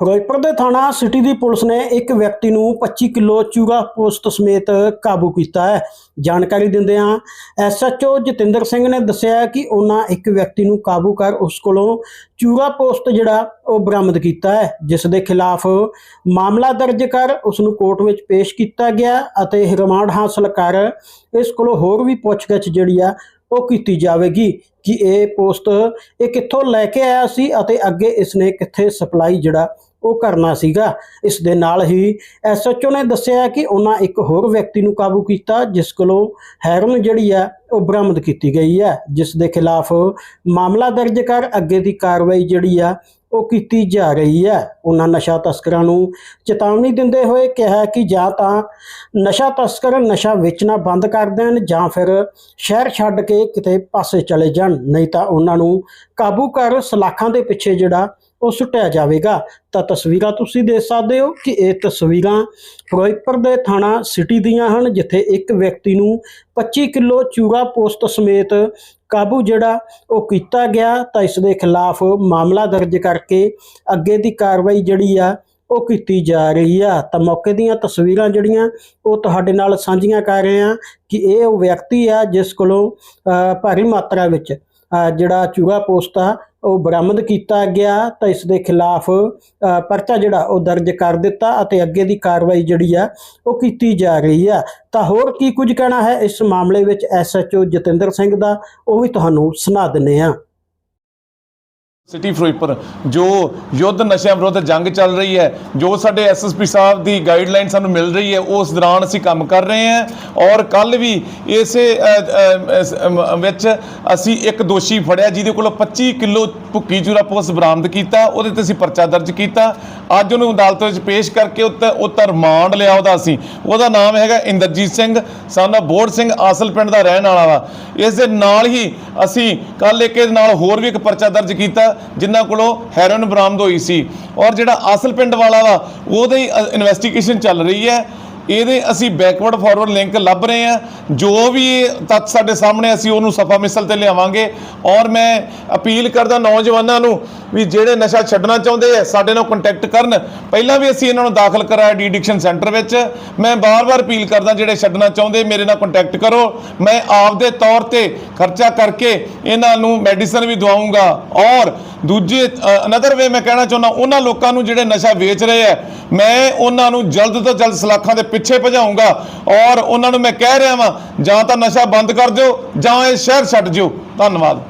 ਫਿਰੋਜ਼ਪੁਰ ਦੇ ਥਾਣਾ ਸਿਟੀ ਦੀ ਪੁਲਿਸ ਨੇ ਇੱਕ ਵਿਅਕਤੀ ਨੂੰ 25 ਕਿਲੋ ਚੂਗਾ ਪੋਸਟ ਸਮੇਤ ਕਾਬੂ ਕੀਤਾ ਹੈ। ਜਾਣਕਾਰੀ ਦਿੰਦਿਆਂ ਐਸਐਚਓ ਜਤਿੰਦਰ ਸਿੰਘ ਨੇ ਦੱਸਿਆ ਕਿ ਉਹਨਾਂ ਇੱਕ ਵਿਅਕਤੀ ਨੂੰ ਕਾਬੂ ਕਰ ਉਸ ਕੋਲੋਂ ਚੂਗਾ ਪੋਸਟ ਜਿਹੜਾ, ਉਹ ਬਰਾਮਦ ਕੀਤਾ ਹੈ, ਜਿਸ ਦੇ ਖਿਲਾਫ ਮਾਮਲਾ ਦਰਜ ਕਰ ਉਸ ਨੂੰ ਕੋਰਟ ਵਿੱਚ ਪੇਸ਼ ਕੀਤਾ ਗਿਆ ਅਤੇ ਰਿਮਾਂਡ ਹਾਸਲ ਕਰ ਇਸ ਕੋਲੋਂ ਹੋਰ ਵੀ ਪੁੱਛਗਿੱਛ ਜਿਹੜੀ ਆ, ਉਹ ਕੀਤੀ ਜਾਵੇਗੀ ਕਿ ਇਹ ਪੋਸਟ ਇਹ ਕਿੱਥੋਂ ਲੈ ਕੇ ਆਇਆ ਸੀ ਅਤੇ ਅੱਗੇ ਇਸ ਨੇ ਕਿੱਥੇ ਸਪਲਾਈ ਜਿਹੜਾ ਉਹ ਕਰਨਾ ਸੀਗਾ। ਇਸ ਦੇ ਨਾਲ ਹੀ ਐਸਐਚਓ ਨੇ ਦੱਸਿਆ ਕਿ ਉਹਨਾਂ ਇੱਕ ਹੋਰ ਵਿਅਕਤੀ ਨੂੰ ਕਾਬੂ ਕੀਤਾ, ਜਿਸ ਕੋਲੋਂ ਹੈਰੋਨ ਜਿਹੜੀ ਆ ਉਹ ਬਰਾਮਦ ਕੀਤੀ ਗਈ ਹੈ। ਜਿਸ ਦੇ ਖਿਲਾਫ ਮਾਮਲਾ ਦਰਜ ਕਰ ਅੱਗੇ ਦੀ ਕਾਰਵਾਈ ਜਿਹੜੀ ਆ ਉਹ ਕੀਤੀ ਜਾ ਰਹੀ ਹੈ। ਉਹਨਾਂ ਨਸ਼ਾ ਤਸਕਰਾਂ ਨੂੰ ਚੇਤਾਵਨੀ ਦਿੰਦੇ ਹੋਏ ਕਿਹਾ ਕਿ ਜਾਂ ਤਾਂ ਨਸ਼ਾ ਤਸਕਰ ਨਸ਼ਾ ਵੇਚਣਾ ਬੰਦ ਕਰ ਦੇਣ ਜਾਂ ਫਿਰ ਸ਼ਹਿਰ ਛੱਡ ਕੇ ਕਿਤੇ ਪਾਸੇ ਚਲੇ ਜਾਣ, ਨਹੀਂ ਤਾਂ ਉਹਨਾਂ ਨੂੰ ਕਾਬੂ ਕਰ ਸਲਾਖਾਂ ਦੇ ਪਿੱਛੇ ਜਿਹੜਾ ਉਹ ਸੁੱਟਿਆ ਜਾਵੇਗਾ। ਤਾਂ ਤਸਵੀਰਾਂ ਤੁਸੀਂ ਦੇਖ ਸਕਦੇ ਹੋ ਕਿ ਇਹ ਤਸਵੀਰਾਂ ਫਿਰੋਜ਼ਪੁਰ ਦੇ ਥਾਣਾ ਸਿਟੀ ਦੀਆਂ ਹਨ, ਜਿੱਥੇ ਇੱਕ ਵਿਅਕਤੀ ਨੂੰ 25 ਕਿਲੋ ਚੂਰਾ ਪੋਸਟ ਸਮੇਤ ਕਾਬੂ ਜਿਹੜਾ ਉਹ ਕੀਤਾ ਗਿਆ, ਤਾਂ ਇਸ ਦੇ ਖਿਲਾਫ ਮਾਮਲਾ ਦਰਜ ਕਰਕੇ ਅੱਗੇ ਦੀ ਕਾਰਵਾਈ ਜਿਹੜੀ ਆ, ਉਹ ਕੀਤੀ ਜਾ ਰਹੀ ਆ। ਤਾਂ ਮੌਕੇ ਦੀਆਂ ਤਸਵੀਰਾਂ ਜਿਹੜੀਆਂ, ਉਹ ਤੁਹਾਡੇ ਨਾਲ ਸਾਂਝੀਆਂ ਕਰ ਰਹੇ ਆ ਕਿ ਇਹ ਉਹ ਵਿਅਕਤੀ ਆ, ਜਿਸ ਕੋਲੋਂ ਭਾਰੀ ਮਾਤਰਾ ਵਿੱਚ ਜਿਹੜਾ ਚੂਹਾ ਪੋਸਟ ਆ, ਉਹ ਬਰਾਮਦ ਕੀਤਾ ਗਿਆ ਤਾਂ ਇਸ ਦੇ ਖਿਲਾਫ ਪਰਚਾ ਜਿਹੜਾ ਉਹ ਦਰਜ ਕਰ ਦਿੱਤਾ ਅਤੇ ਅੱਗੇ ਦੀ ਕਾਰਵਾਈ ਜਿਹੜੀ ਆ, ਉਹ ਕੀਤੀ ਜਾ ਰਹੀ ਆ। ਤਾਂ ਹੋਰ ਕੀ ਕੁਝ ਕਹਿਣਾ ਹੈ ਇਸ ਮਾਮਲੇ ਵਿੱਚ ਐਸਐਚਓ ਜਤਿੰਦਰ ਸਿੰਘ ਦਾ, ਉਹ ਵੀ ਤੁਹਾਨੂੰ ਸੁਣਾ ਦਿੰਨੇ ਆ ਸਿਟੀ ਫਿਰੋਜ਼ਪੁਰ, ਜੋ ਯੁੱਧ ਨਸ਼ਿਆਂ ਵਿਰੁੱਧ ਜੰਗ ਚੱਲ ਰਹੀ ਹੈ, ਜੋ ਸਾਡੇ ਐਸਐਸਪੀ ਸਾਹਿਬ ਦੀ ਗਾਈਡਲਾਈਨ ਸਾਨੂੰ ਮਿਲ ਰਹੀ ਹੈ, ਉਸ ਦੌਰਾਨ ਅਸੀਂ ਕੰਮ ਕਰ ਰਹੇ ਹਾਂ ਔਰ ਕੱਲ ਵੀ ਇਸੇ ਵਿੱਚ ਅਸੀਂ ਇੱਕ ਦੋਸ਼ੀ ਫੜਿਆ, ਜਿਹਦੇ ਕੋਲੋਂ 25 ਕਿਲੋ ਭੁੱਕੀ ਚੂਰਾ ਪੁਲਿਸ ਬਰਾਮਦ ਕੀਤਾ, ਉਹਦੇ ਤੇ ਅਸੀਂ ਪਰਚਾ ਦਰਜ ਕੀਤਾ। ਅੱਜ ਉਹਨੂੰ ਅਦਾਲਤ ਵਿੱਚ ਪੇਸ਼ ਕਰਕੇ ਉੱਤੇ ਉੱਤੇ ਰਿਮਾਂਡ ਲਿਆ ਉਹਦਾ ਅਸੀਂ। ਉਹਦਾ ਨਾਮ ਹੈਗਾ ਇੰਦਰਜੀਤ ਸਿੰਘ ਸਾਨਾ ਬੋੜ ਸਿੰਘ, ਆਸਲ ਪਿੰਡ ਦਾ ਰਹਿਣ ਵਾਲਾ ਵਾ। ਇਸ ਦੇ ਨਾਲ ਹੀ ਅਸੀਂ ਕੱਲ ਇੱਕ ਨਾਲ ਹੋਰ ਵੀ ਇੱਕ ਪਰਚਾ ਦਰਜ ਕੀਤਾ। ਜਿਨ੍ਹਾਂ ਕੋਲੋਂ ਹੈਰੋਇਨ ਬਰਾਮਦ ਹੋਈ ਸੀ। ਔਰ ਜਿਹੜਾ ਅਸਲ ਪਿੰਡ ਵਾਲਾ ਵਾ, ਉਹਦੇ ਇਨਵੈਸਟੀਗੇਸ਼ਨ ਚੱਲ ਰਹੀ ਹੈ। ਇਹਦੇ ਅਸੀਂ ਬੈਕਵਰਡ ਫਾਰਵਰਡ ਲਿੰਕ ਲੱਭ ਰਹੇ ਹਾਂ। ਜੋ ਵੀ ਤੱਥ ਸਾਡੇ ਸਾਹਮਣੇ ਅਸੀਂ ਉਹਨੂੰ ਸਫਾ ਮਿਸਲ ਤੇ ਲਿਆਵਾਂਗੇ। ਔਰ ਮੈਂ ਅਪੀਲ ਕਰਦਾ ਨੌਜਵਾਨਾਂ ਨੂੰ ਵੀ ਜਿਹੜੇ ਨਸ਼ਾ ਛੱਡਣਾ ਚਾਹੁੰਦੇ ਆ, ਸਾਡੇ ਨਾਲ ਕੰਟੈਕਟ ਕਰਨ। ਪਹਿਲਾਂ ਵੀ ਅਸੀਂ ਇਹਨਾਂ ਨੂੰ ਦਾਖਲ ਕਰਾਇਆ ਡੀ ਐਡਿਕਸ਼ਨ ਸੈਂਟਰ ਵਿੱਚ। ਮੈਂ ਬਾਰ-ਬਾਰ ਅਪੀਲ ਕਰਦਾ ਜਿਹੜੇ ਛੱਡਣਾ ਚਾਹੁੰਦੇ, ਮੇਰੇ ਨਾਲ ਕੰਟੈਕਟ ਕਰੋ। ਮੈਂ ਆਪਦੇ ਤੌਰ ਤੇ ਖਰਚਾ ਕਰਕੇ ਇਹਨਾਂ ਨੂੰ ਮੈਡੀਸਨ ਵੀ ਦਵਾਉਂਗਾ। ਔਰ ਦੂਜੇ ਅਨਦਰ ਵੇ ਮੈਂ ਕਹਿਣਾ ਚਾਹੁੰਦਾ, ਉਹਨਾਂ ਲੋਕਾਂ ਨੂੰ ਜਿਹੜੇ ਨਸ਼ਾ ਵੇਚ ਰਹੇ ਆ, ਮੈਂ ਉਹਨਾਂ ਨੂੰ ਜਲਦ ਤੋਂ ਜਲਦ ਸਲਾਖਾਂ ਦੇ ਪਿੱਛੇ ਭਜਾਉਂਗਾ। ਔਰ ਉਹਨਾਂ ਨੂੰ ਮੈਂ ਕਹਿ ਰਿਹਾ ਵਾਂ, ਜਾਂ ਤਾਂ ਨਸ਼ਾ ਬੰਦ ਕਰ ਦਿਓ, ਜਾਂ ਇਹ ਸ਼ਹਿਰ ਛੱਡ ਜਿਓ। ਧੰਨਵਾਦ।